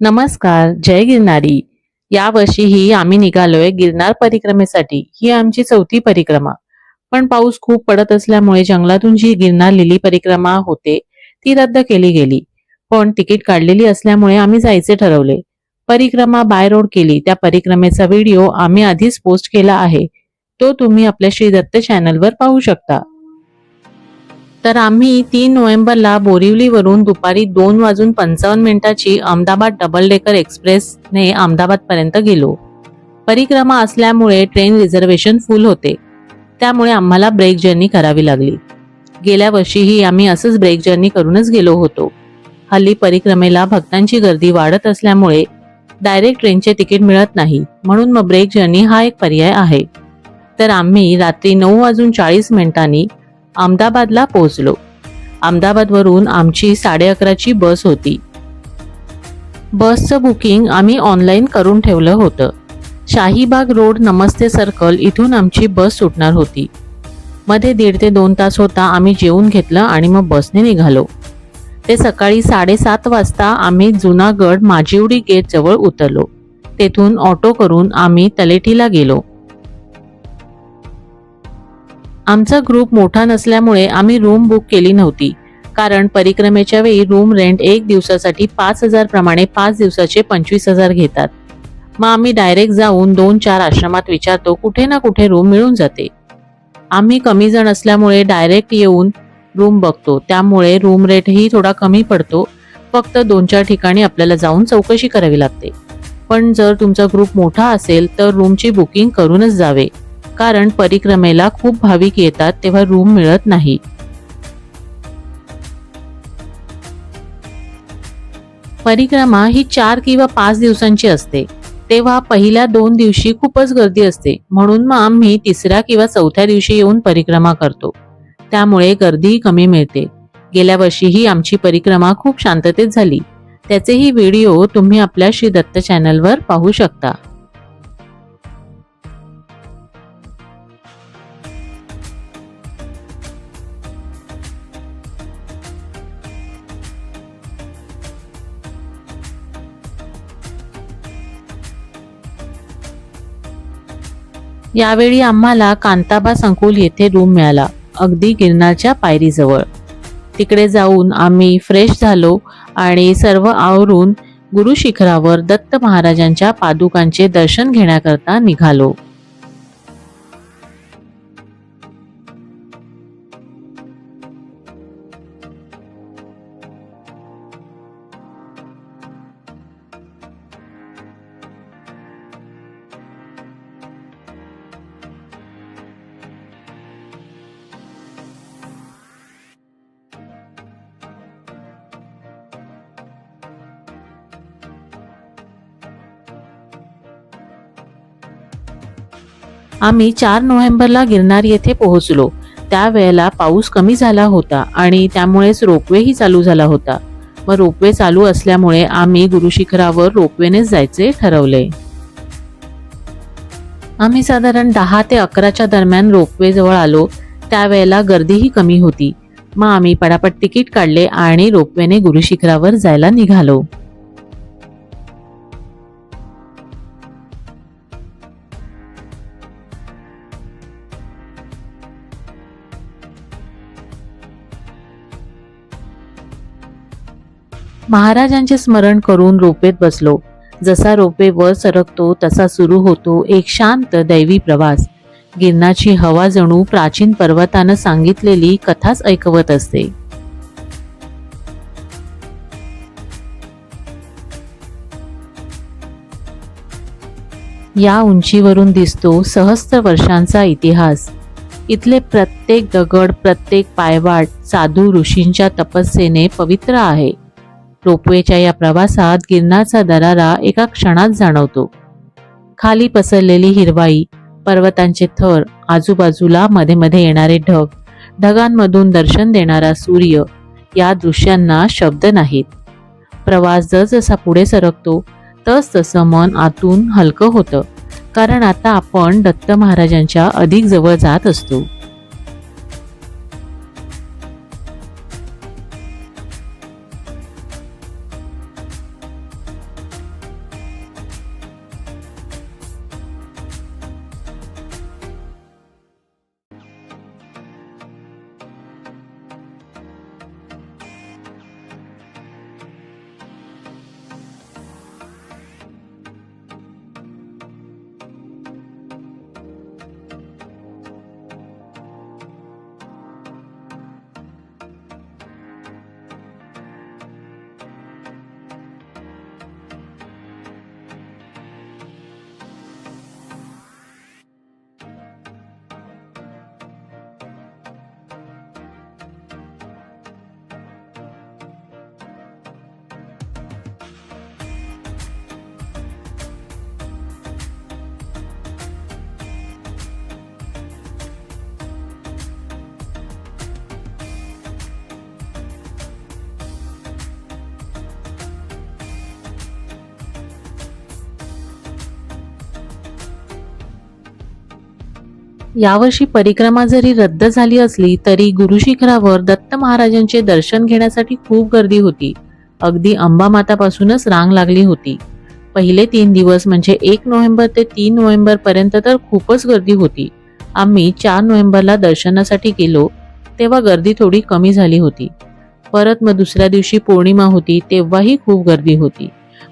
नमस्कार जय गिरनारी. यावर्षीही आम्ही निघालोय गिरनार परिक्रमेसाठी. ही आमची चौथी परिक्रमा. पण पाऊस खूप पडत असल्यामुळे जंगलातून जी गिरनार लिली परिक्रमा होते ती रद्द केली गेली. पण तिकीट काढलेली असल्यामुळे आम्ही जायचे ठरवले. परिक्रमा बाय रोड केली. त्या परिक्रमेचा व्हिडिओ आम्ही आधीच पोस्ट केला आहे. तो तुम्ही आपल्या श्री दत्त चॅनलवर पाहू शकता. तर आम्ही तीन नोव्हेंबरला बोरिवलीवरून दुपारी दोन वाजून पंचावन्न मिनिटाची अहमदाबाद डबल डेकर एक्सप्रेसने अहमदाबादपर्यंत गेलो. परिक्रमा असल्यामुळे ट्रेन रिझर्वेशन फुल होते. त्यामुळे आम्हाला ब्रेक जर्नी करावी लागली. गेल्या वर्षीही आम्ही असंच ब्रेक जर्नी करूनच गेलो होतो. हल्ली परिक्रमेला भक्तांची गर्दी वाढत असल्यामुळे डायरेक्ट ट्रेनचे तिकीट मिळत नाही म्हणून मग ब्रेक जर्नी हा एक पर्याय आहे. तर आम्ही रात्री नऊ वाजून चाळीस मिनिटांनी अहमदाबादला पोहोचलो. अहमदाबादवरून आमची साडे अकराची बस होती. बसचं बुकिंग आम्ही ऑनलाईन करून ठेवलं होतं. शाहीबाग रोड नमस्ते सर्कल इथून आमची बस सुटणार होती. मध्ये दीड ते दोन तास होता आम्ही जेवून घेतलं आणि मग बसने निघालो. ते सकाळी साडेसात वाजता आम्ही जुनागड माजिवडी गेट जवळ उतरलो. तेथून ऑटो करून आम्ही तलेटीला गेलो. आमचा ग्रुप मोठा नसल्यामुळे आम्ही रूम बुक केली नव्हती. कारण परिक्रमेच्या वेळी रूम रेंट एक दिवसासाठी पाच हजार प्रमाणे पाच दिवसाचे पंचवीस हजार घेतात. मग आम्ही डायरेक्ट जाऊन दोन चार आश्रमात विचारतो कुठे ना कुठे रूम मिळून जाते. आम्ही कमी जण असल्यामुळे डायरेक्ट येऊन रूम बघतो. त्यामुळे रूम रेटही थोडा कमी पडतो. फक्त दोन चार ठिकाणी आपल्याला जाऊन चौकशी करावी लागते. पण जर तुमचा ग्रुप मोठा असेल तर रूमची बुकिंग करूनच जावे. कारण परिक्रमेला खूप भाविक येतात तेव्हा रूम मिळत नाही. परिक्रमा ही चार किंवा पाच दिवसांची असते. तेव्हा पहिल्या दोन दिवशी खूपच गर्दी असते. म्हणून मग आम्ही तिसऱ्या किंवा चौथ्या दिवशी येऊन परिक्रमा करतो. त्यामुळे गर्दीही कमी मिळते. गेल्या वर्षीही आमची परिक्रमा खूप शांततेत झाली. त्याचेही व्हिडिओ तुम्ही आपल्या श्री दत्त चॅनलवर पाहू शकता. यावेळी आम्हाला कांताबा संकुल येथे रूम मिळाला अगदी गिरनारच्या पायरीजवळ. तिकडे जाऊन आम्ही फ्रेश झालो आणि सर्व आवरून गुरु शिखरावर दत्त महाराजांच्या पादुकांचे दर्शन घेण्याकरता निघालो. आम्ही चार नोव्हेंबरला गिरनार येथे पोहोचलो. त्यावेळेला पाऊस कमी झाला होता आणि त्यामुळेच रोपवेही चालू झाला होता. व रोपवे चालू असल्यामुळे आम्ही गुरुशिखरावर रोपवेनेच जायचे ठरवले. आम्ही साधारण दहा ते अकराच्या दरम्यान रोपवे जवळ आलो. त्यावेळेला गर्दीही कमी होती. मग आम्ही पटापट तिकीट काढले आणि रोपवेने गुरुशिखरावर जायला निघालो. महाराजांचे स्मरण करून रोपेत बसलो. जसा रोपे वर सरकतो तसा सुरू होतो एक शांत दैवी प्रवास. गिरणाची हवा जणू प्राचीन पर्वतानं सांगितलेली कथाच ऐकवत असते. या उंचीवरून दिसतो सहस्त्र वर्षांचा इतिहास. इथले प्रत्येक दगड प्रत्येक पायवाट साधू ऋषींच्या तपस्येने पवित्र आहे. रोपवेच्या या प्रवासात गिरणाचा दरारा एका क्षणात जाणवतो. खाली पसरलेली हिरवाई पर्वतांचे थर आजूबाजूला मध्ये मध्ये येणारे ढग ढगांमधून दर्शन देणारा सूर्य या दृश्यांना शब्द नाहीत. प्रवास जसजसा पुढे सरकतो तस तसं मन आतून हलकं होतं कारण आता आपण दत्त महाराजांच्या अधिक जवळ जात असतो. यावर्षी परिक्रमा जरी रद्द झाली असली तरी गुरु शिखरावर दत्त महाराजांचे दर्शन घेण्यासाठी खूप गर्दी होती. अगदी अंबामातापासूनच रांग लागली होती. पहिले तीन दिवस म्हणजे एक नोव्हेंबर ते तीन नोव्हेंबर पर्यंत तर खूपच गर्दी होती. आम्ही चार नोव्हेंबरला दर्शनासाठी गेलो तेव्हा गर्दी थोडी कमी झाली होती. परत मग दुसऱ्या दिवशी पौर्णिमा होती तेव्हाही खूप गर्दी होती.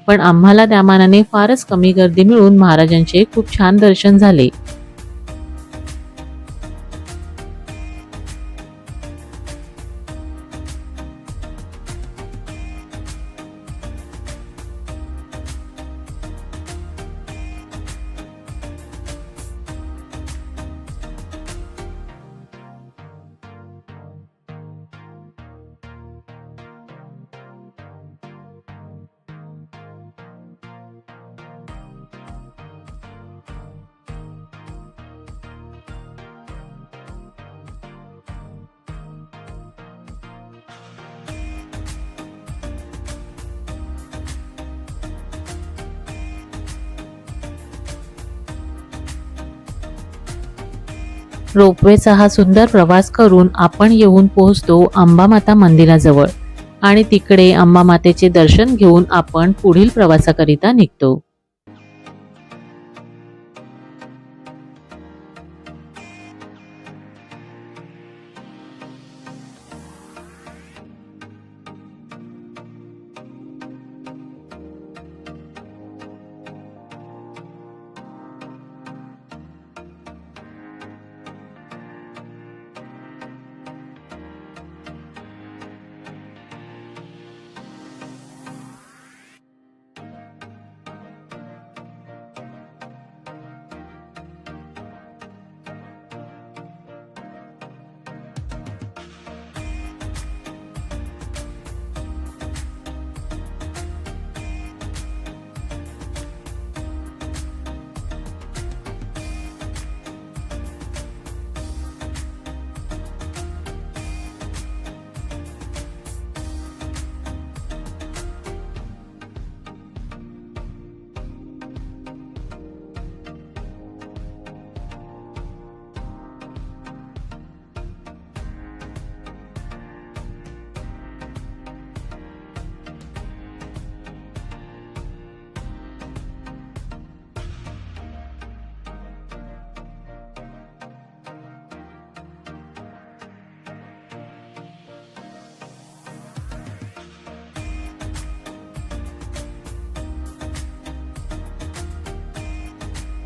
पण आम्हाला त्या मानाने फारच कमी गर्दी मिळून महाराजांचे खूप छान दर्शन झाले. रोपवेचा हा सुंदर प्रवास करून आपण येऊन पोहोचतो अंबामाता मंदिराजवळ. आणि तिकडे अंबामातेचे दर्शन घेऊन आपण पुढील प्रवासाकरिता निघतो.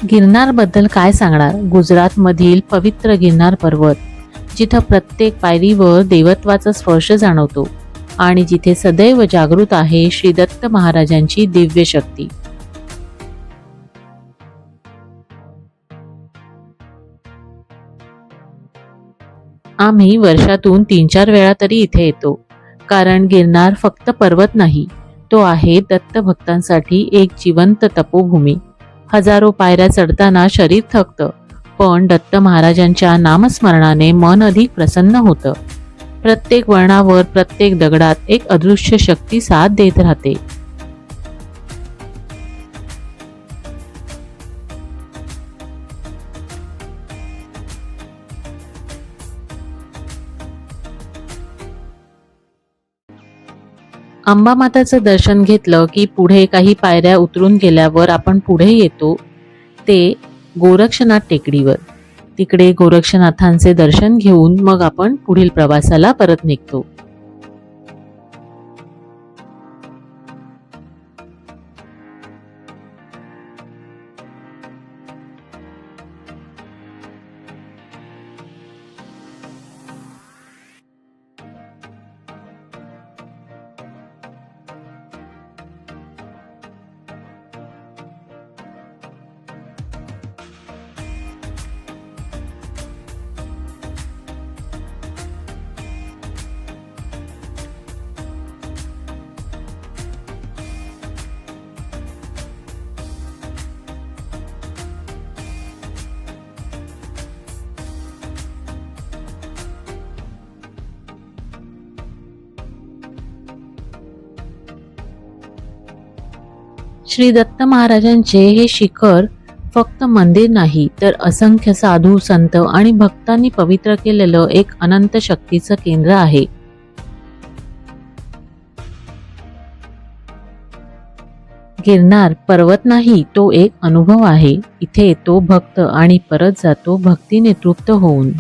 गिरनारबद्दल काय सांगणार? गुजरातमधील पवित्र गिरनार पर्वत जिथं प्रत्येक पायरीवर देवत्वाचा स्पर्श जाणवतो आणि जिथे सदैव जागृत आहे श्री दत्त महाराजांची दिव्य शक्ती. आम्ही वर्षातून तीन चार वेळा तरी इथे येतो कारण गिरनार फक्त पर्वत नाही तो आहे दत्त भक्तांसाठी एक जिवंत तपोभूमी. हजारो पायऱ्या चढताना शरीर थकतं. पण दत्त महाराजांच्या नामस्मरणाने मन अधिक प्रसन्न होतं. प्रत्येक वळणावर प्रत्येक दगडात एक अदृश्य शक्ती साथ देत राहते. अंबामाताचं दर्शन घेतलं की पुढे काही पायऱ्या उतरून गेल्यावर आपण पुढे येतो ते गोरक्षनाथ टेकडीवर. तिकडे गोरक्षनाथांचे दर्शन घेऊन मग आपण पुढील प्रवासाला परत निघतो. श्री दत्त महाराजांचे हे शिखर फक्त मंदिर नाही तर असंख्य साधू संत आणि भक्तांनी पवित्र केलेलं एक अनंत शक्तीचं केंद्र आहे. गिरनार पर्वत नाही तो एक अनुभव आहे. इथे तो भक्त आणि परत जातो भक्तीने तृप्त होऊन.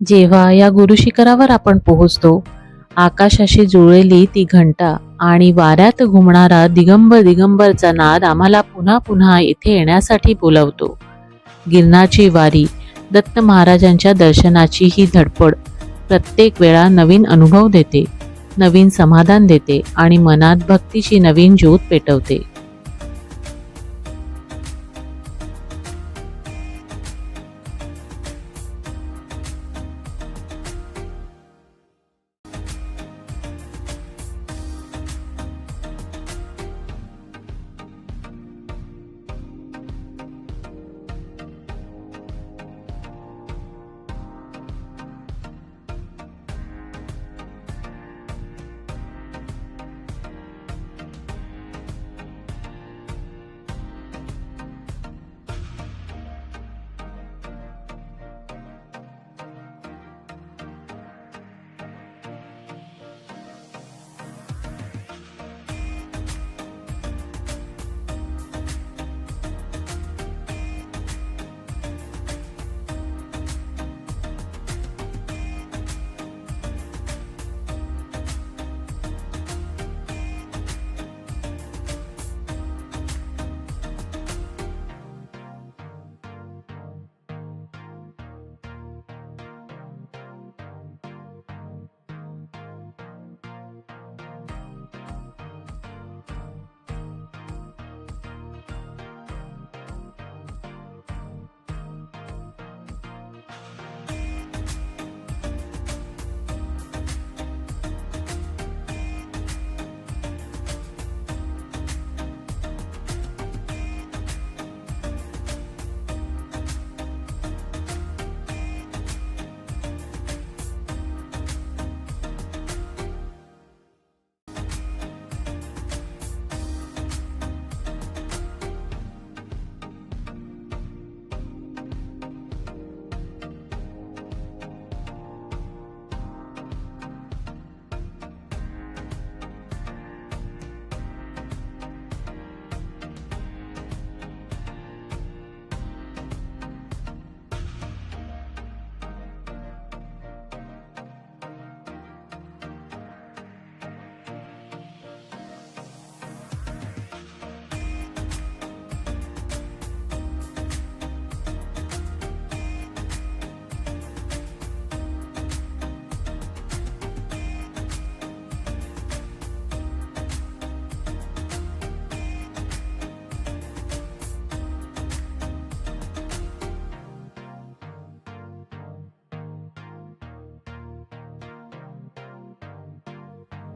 जेव्हा या गुरुशिखरावर आपण पोहोचतो आकाशाशी जुळलेली ती घंटा आणि वाऱ्यात घुमणारा दिगंबर दिगंबरचा नाद आम्हाला पुन्हा पुन्हा इथे येण्यासाठी बोलवतो. गिरनाची वारी दत्त महाराजांच्या दर्शनाची ही धडपड प्रत्येक वेळा नवीन अनुभव देते नवीन समाधान देते आणि मनात भक्तीची नवीन ज्योत पेटवते.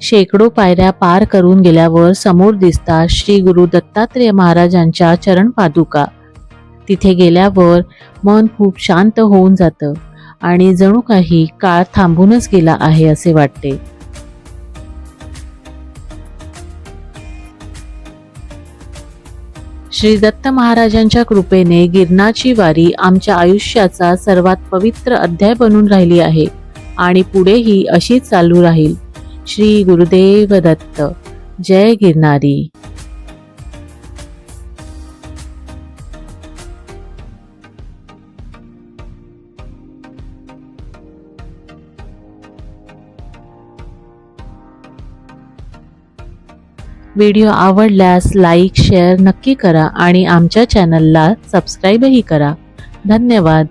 शेकडो पायऱ्या पार करून गेल्यावर समोर दिसतात श्री गुरु दत्तात्रेय महाराजांच्या चरण पादुका. तिथे गेल्यावर मन खूप शांत होऊन जातं आणि जणू काही काळ थांबूनच गेला आहे असे वाटते. श्री दत्त महाराजांच्या कृपेने गिरणाची वारी आमच्या आयुष्याचा सर्वात पवित्र अध्याय बनून राहिली आहे आणि पुढेही अशीच चालू राहील. श्री गुरुदेव दत्त. जय गिरनारी. व्हिडिओ आवडल्यास लाईक शेअर नक्की करा आणि आमच्या चॅनलला सबस्क्राईबही करा. धन्यवाद.